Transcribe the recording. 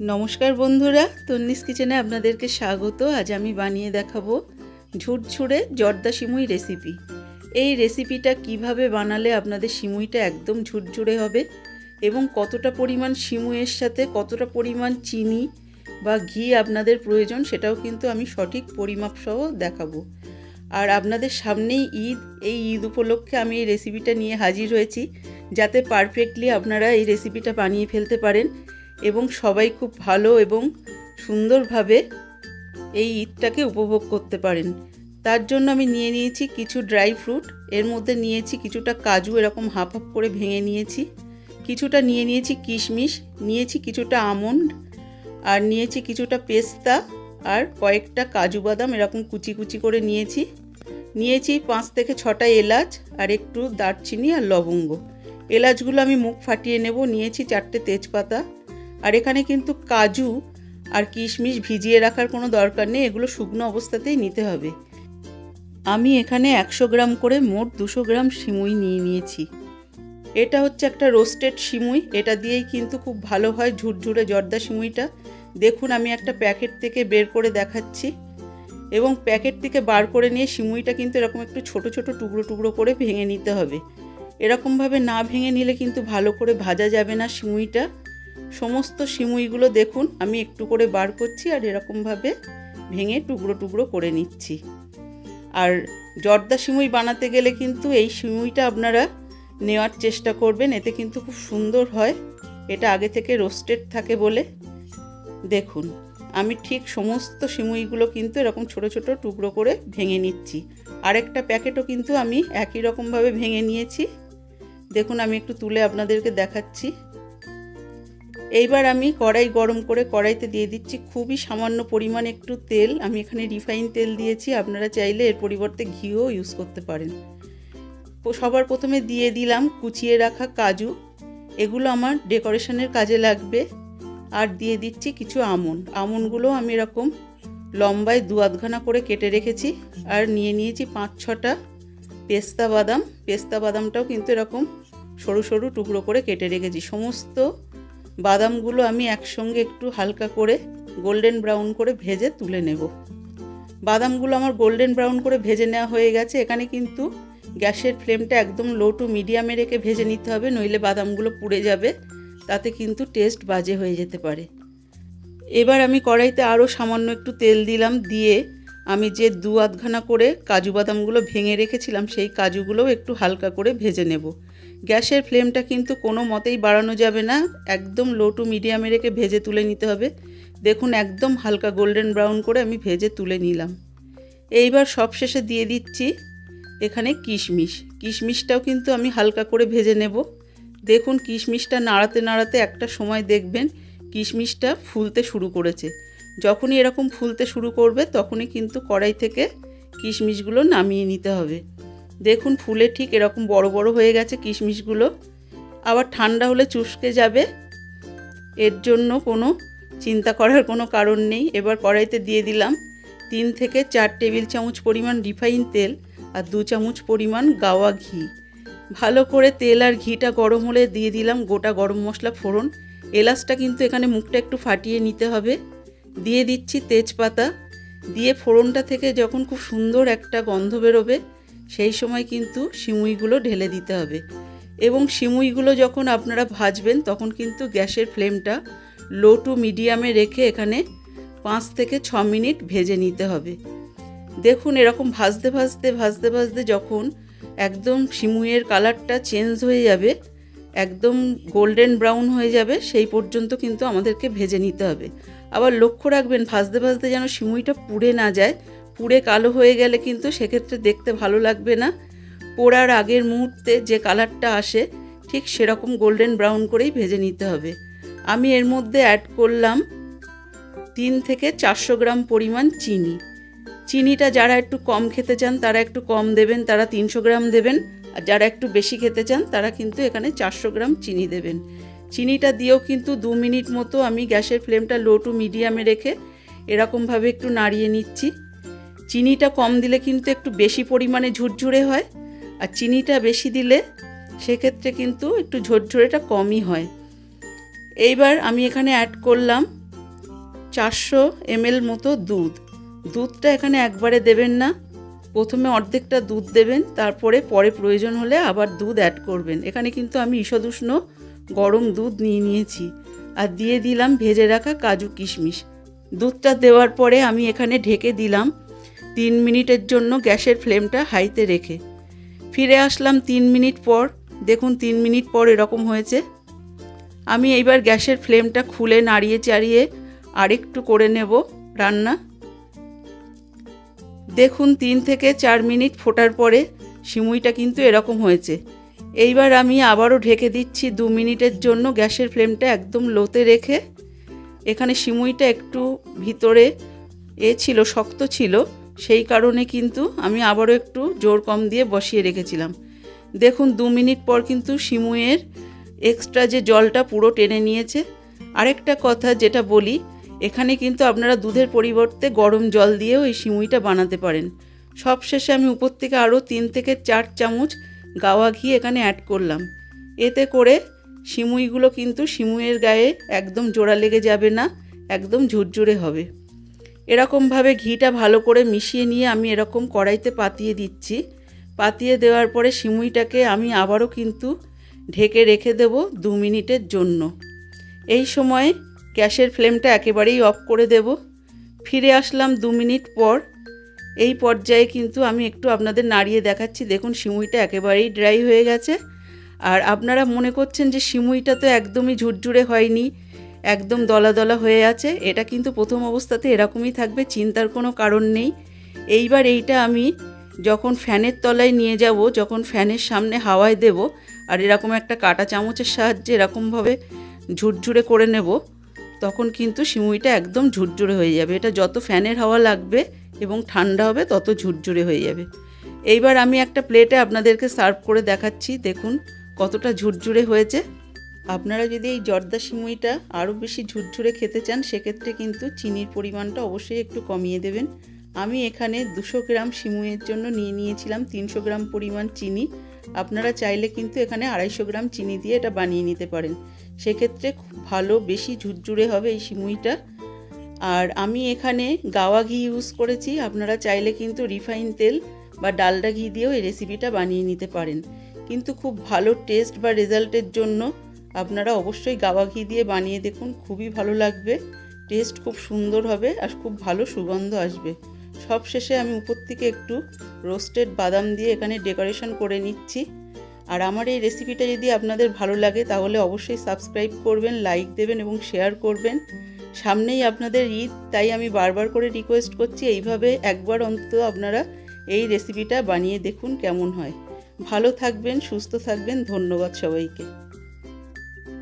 নমস্কার বন্ধুরা, তন্নিস কিচেনে আপনাদেরকে স্বাগত। আজ আমি বানিয়ে দেখাবো ঝুরঝুরে জর্দা সিমুই রেসিপি এই রেসিপিটা কীভাবে বানালে আপনাদের সিমুইটা একদম ঝুরঝুরে হবে এবং কতটা পরিমাণ সিমুইয়ের সাথে কতটা পরিমাণ চিনি বা ঘি আপনাদের প্রয়োজন সেটাও কিন্তু আমি সঠিক পরিমাপ সহ দেখাবো। আর আপনাদের সামনেই ঈদ, এই ঈদ উপলক্ষে আমি এই রেসিপিটা নিয়ে হাজির হয়েছি। যাতে পারফেক্টলি আপনারা এই রেসিপিটা বানিয়ে ফেলতে পারেন। এবং সবাই খুব ভালো এবং সুন্দরভাবে এই ঈদটাকে উপভোগ করতে পারেন। তার জন্য আমি নিয়ে নিয়েছি কিছু ড্রাই ফ্রুট, এর মধ্যে নিয়েছি কিছুটা কাজু, এরকম হাফ হাফ করে ভেঙে নিয়েছি। কিছুটা নিয়ে নিয়েছি কিশমিশ, নিয়েছি কিছুটা আমন্ড, আর নিয়েছি কিছুটা পেস্তা, আর কয়েকটা কাজু বাদাম, এরকম কুচি কুচি করে নিয়েছি। নিয়েছি পাঁচ থেকে ছটা এলাচ, আর একটু দারচিনি আর লবঙ্গ। এলাচগুলো আমি মুখ ফাটিয়ে নেব। নিয়েছি চারটে তেজপাতা আর এখানে কিন্তু কাজু আর কিশমিশ ভিজিয়ে রাখার কোনো দরকার নেই, এগুলো শুকনো অবস্থাতেই নিতে হবে। আমি এখানে একশো গ্রাম করে মোট দুশো গ্রাম সিমুই নিয়ে নিয়েছি। এটা হচ্ছে একটা রোস্টেড সিমুই, এটা দিয়েই কিন্তু খুব ভালো হয় ঝুরঝুরে জর্দা সিমুইটা। দেখুন, আমি একটা প্যাকেট থেকে বের করে দেখাচ্ছি এবং প্যাকেট থেকে বার করে নিয়ে সিমুইটা কিন্তু এরকম একটু ছোট ছোট টুকরো টুকরো করে ভেঙে নিতে হবে। এরকমভাবে না ভেঙে নিলে কিন্তু ভালো করে ভাজা যাবে না সিমুইটা। সমস্ত সিমুইগুলো দেখুন, আমি একটু করে বার করছি আর এরকমভাবে ভেঙে টুকরো টুকরো করে নিচ্ছি। আর জর্দা সিমুই বানাতে গেলে কিন্তু এই সিমুইটা আপনারা নেওয়ার চেষ্টা করবেন, এতে কিন্তু খুব সুন্দর হয়। এটা আগে থেকে রোস্টেড থাকে বলে। দেখুন, আমি ঠিক সমস্ত সিমুইগুলো কিন্তু এরকম ছোট ছোট টুকরো করে ভেঙে নিচ্ছি। আরেকটা প্যাকেটও কিন্তু আমি একই রকমভাবে ভেঙে নিয়েছি। দেখুন, আমি একটু তুলে আপনাদেরকে দেখাচ্ছি। এইবার আমি কড়াই গরম করে কড়াইতে দিয়ে দিচ্ছি খুবই সামান্য পরিমাণ একটু তেল। আমি এখানে রিফাইন তেল দিয়েছি, আপনারা চাইলে এর পরিবর্তে ঘিও ইউজ করতে পারেন। সবার প্রথমে দিয়ে দিলাম কুচিয়ে রাখা কাজু। এগুলো আমার ডেকোরেশনের কাজে লাগবে। আর দিয়ে দিচ্ছি কিছু আমন। আমনগুলো আমি এরকম লম্বায় দু আধখানা করে কেটে রেখেছি। আর নিয়ে নিয়েছি পাঁচ ছটা পেস্তা বাদাম। পেস্তা বাদামটাও কিন্তু এরকম সরু সরু টুকরো করে কেটে রেখেছি। সমস্ত বাদামগুলো আমি একসঙ্গে একটু হালকা করে গোল্ডেন ব্রাউন করে ভেজে তুলে নেব। বাদামগুলো আমার গোল্ডেন ব্রাউন করে ভেজে নেওয়া হয়ে গেছে। এখানে কিন্তু গ্যাসের ফ্লেমটা একদম লো টু মিডিয়ামে রেখে ভেজে নিতে হবে, নইলে বাদামগুলো পুড়ে যাবে। তাতে কিন্তু টেস্ট বাজে হয়ে যেতে পারে। এবার আমি কড়াইতে আরও সামান্য একটু তেল দিলাম, দিয়ে আমি যে দু আধখানা করে কাজু বাদামগুলো ভেঙে রেখেছিলাম, সেই কাজুগুলোও একটু হালকা করে ভেজে নেব। গ্যাসের ফ্লেমটা কিন্তু কোনো মতেই বাড়ানো যাবে না। একদম লো টু মিডিয়ামে রেখে ভেজে তুলে নিতে হবে। দেখুন, একদম হালকা গোল্ডেন ব্রাউন করে আমি ভেজে তুলে নিলাম। এইবার সবশেষে দিয়ে দিচ্ছি এখানে কিশমিশ। কিশমিশটাও কিন্তু আমি হালকা করে ভেজে নেব। দেখুন, কিশমিশটা নাড়াতে নাড়াতে একটা সময় দেখবেন কিশমিশটা ফুলতে শুরু করেছে। যখনই এরকম ফুলতে শুরু করবে, তখনই কিন্তু কড়াই থেকে কিশমিশগুলো নামিয়ে নিতে হবে। দেখুন ফুলে ঠিক এরকম বড় বড় হয়ে গেছে কিশমিশগুলো। আবার ঠান্ডা হলে চুষকে যাবে। এর জন্য কোনো চিন্তা করার কোনো কারণ নেই। এবার কড়াইতে দিয়ে দিলাম তিন থেকে চার টেবিল চামচ পরিমাণ রিফাইন তেল আর দু চামচ পরিমাণ গাওয়া ঘি। ভালো করে তেল আর ঘিটা গরম হলে দিয়ে দিলাম গোটা গরম মশলা ফোড়ন। এলাচটা কিন্তু এখানে মুখটা একটু ফাটিয়ে নিতে হবে। দিয়ে দিচ্ছি তেজপাতা। দিয়ে ফোড়নটা থেকে যখন খুব সুন্দর একটা গন্ধ বেরোবে সেই সময় কিন্তু সিমুইগুলো ঢেলে দিতে হবে। এবং সিমুইগুলো যখন আপনারা ভাজবেন, তখন কিন্তু গ্যাসের ফ্লেমটা লো টু মিডিয়ামে রেখে এখানে পাঁচ থেকে ছ মিনিট ভেজে নিতে হবে। দেখুন এরকম ভাজতে ভাজতে ভাজতে ভাজতে যখন একদম সিমুইয়ের কালারটা চেঞ্জ হয়ে যাবে, একদম গোল্ডেন ব্রাউন হয়ে যাবে, সেই পর্যন্ত কিন্তু আমাদেরকে ভেজে নিতে হবে। আবার লক্ষ্য রাখবেন, ভাজতে ভাজতে যেন সিমুইটা পুড়ে না যায় পুড়ে কালো হয়ে গেলে কিন্তু সেক্ষেত্রে দেখতে ভালো লাগবে না। পোড়ার আগের মুহূর্তে যে কালারটা আসে, ঠিক সেরকম গোল্ডেন ব্রাউন করেই ভেজে নিতে হবে। আমি এর মধ্যে অ্যাড করলাম তিন থেকে চারশো গ্রাম পরিমাণ চিনি। চিনিটা যারা একটু কম খেতে চান, তারা একটু কম দেবেন, তারা তিনশো গ্রাম দেবেন। আর যারা একটু বেশি খেতে চান, তারা কিন্তু এখানে চারশো গ্রাম চিনি দেবেন। চিনিটা দিয়েও কিন্তু দু মিনিট মতো আমি গ্যাসের ফ্লেমটা লো টু মিডিয়ামে রেখে এরকমভাবে একটু নাড়িয়ে নিচ্ছি। চিনিটা কম দিলে কিন্তু একটু বেশি পরিমাণে ঝুরঝুরে হয়, আর চিনিটা বেশি দিলে সেক্ষেত্রে কিন্তু একটু ঝরঝরেটা কমই হয়। এইবার আমি এখানে অ্যাড করলাম চারশো এমএল মতো দুধ। দুধটা এখানে একবারে দেবেন না, প্রথমে অর্ধেকটা দুধ দেবেন, তারপরে পরে প্রয়োজন হলে আবার দুধ অ্যাড করবেন। এখানে কিন্তু আমি ঈষদুষ্ণ গরম দুধ নিয়ে নিয়েছি, আর দিয়ে দিলাম ভেজে রাখা কাজু কিশমিশ। দুধটা দেওয়ার পরে আমি এখানে ঢেকে দিলাম তিন মিনিটের জন্য গ্যাসের ফ্লেমটা হাইতে রেখে। ফিরে আসলাম তিন মিনিট পর। দেখুন, তিন মিনিট পর এরকম হয়েছে। আমি এইবার গ্যাসের ফ্লেমটা খুলে নাড়িয়ে চাড়িয়ে আরেকটু করে নেব রান্না। দেখুন, তিন থেকে চার মিনিট ফোটার পরে সিমুইটা কিন্তু এরকম হয়েছে। এইবার আমি আবারও ঢেকে দিচ্ছি দু মিনিটের জন্য গ্যাসের ফ্লেমটা একদম লোতে রেখে। এখানে সিমুইটা একটু ভিতরে এ ছিল, শক্ত ছিল। সেই কারণে কিন্তু আমি আবারও একটু জোর কম দিয়ে বসিয়ে রেখেছিলাম। দেখুন, দু মিনিট পর কিন্তু সিমুইয়ের এক্সট্রা যে জলটা পুরো টেনে নিয়েছে। আরেকটা কথা যেটা বলি, এখানে কিন্তু আপনারা দুধের পরিবর্তে গরম জল দিয়েও এই সিমুইটা বানাতে পারেন। সবশেষে আমি উপর থেকে আরও তিন থেকে চার চামচ গাওয়া ঘি এখানে অ্যাড করলাম। এতে করে সিমুইগুলো কিন্তু সিমুইয়ের গায়ে একদম জোড়া লেগে যাবে না, একদম ঝুরঝুরে হবে। এরকমভাবে ঘিটা ভালো করে মিশিয়ে নিয়ে আমি এরকম কড়াইতে পাতিয়ে দিচ্ছি। পাতিয়ে দেওয়ার পরে সিমুইটাকে আমি আবারও কিন্তু ঢেকে রেখে দেব দু মিনিটের জন্য। এই সময় গ্যাসের ফ্লেমটা একেবারেই অফ করে দেব। ফিরে আসলাম দু মিনিট পর। এই পর্যায়ে কিন্তু আমি একটু আপনাদের নাড়িয়ে দেখাচ্ছি। দেখুন, সিমুইটা একেবারেই ড্রাই হয়ে গেছে। আর আপনারা মনে করছেন যে সিমুইটা তো একদমই ঝুরঝুরে হয়নি একদম দলা দলা হয়ে আছে। এটা কিন্তু প্রথম অবস্থাতে এরকমই থাকবে, চিন্তার কোনো কারণ নেই। এইবার এইটা আমি যখন ফ্যানের তলায় নিয়ে যাব, যখন ফ্যানের সামনে হাওয়ায় দেব, আর এরকম একটা কাটা চামচের সাহায্যে এরকমভাবে ঝুরঝুরে করে নেব, তখন কিন্তু সিমুইটা একদম ঝুরঝুরে হয়ে যাবে। এটা যত ফ্যানের হাওয়া লাগবে এবং ঠান্ডা হবে, তত ঝুরঝুরে হয়ে যাবে। এইবার আমি একটা প্লেটে আপনাদেরকে সার্ভ করে দেখাচ্ছি। দেখুন কতটা ঝুরঝুরে হয়েছে। আপনারা যদি এই জর্দা সিমুইটা আরও বেশি ঝুরঝুরে খেতে চান, সেক্ষেত্রে কিন্তু চিনির পরিমাণটা অবশ্যই একটু কমিয়ে দেবেন। আমি এখানে দুশো গ্রাম সিমুইয়ের জন্য নিয়ে নিয়েছিলাম তিনশো গ্রাম পরিমাণ চিনি। আপনারা চাইলে কিন্তু এখানে আড়াইশো গ্রাম চিনি দিয়ে এটা বানিয়ে নিতে পারেন। সেক্ষেত্রে খুব ভালো বেশি ঝুরঝুরে হবে এই সিমুইটা। আর আমি এখানে গাওয়া ঘি ইউজ করেছি। আপনারা চাইলে কিন্তু রিফাইন তেল বা ডালডা ঘি দিয়েও এই রেসিপিটা বানিয়ে নিতে পারেন। কিন্তু খুব ভালো টেস্ট বা রেজাল্টের জন্য আপনারা অবশ্যই গাওয়া ঘি দিয়ে বানিয়ে দেখুন, খুবই ভালো লাগবে। টেস্ট খুব সুন্দর হবে আর খুব ভালো সুগন্ধ আসবে। সব শেষে আমি উপর থেকে একটু রোস্টেড বাদাম দিয়ে এখানে ডেকোরেশন করে নিচ্ছি। আর আমার এই রেসিপিটা যদি আপনাদের ভালো লাগে, তাহলে অবশ্যই সাবস্ক্রাইব করবেন লাইক দেবেন এবং শেয়ার করবেন। সামনেই আপনাদের ঈদ, তাই আমি বারবার করে রিকোয়েস্ট করছি, এইভাবে একবার অন্তত আপনারা এই রেসিপিটা বানিয়ে দেখুন কেমন হয়। ভালো থাকবেন, সুস্থ থাকবেন, ধন্যবাদ সবাইকে।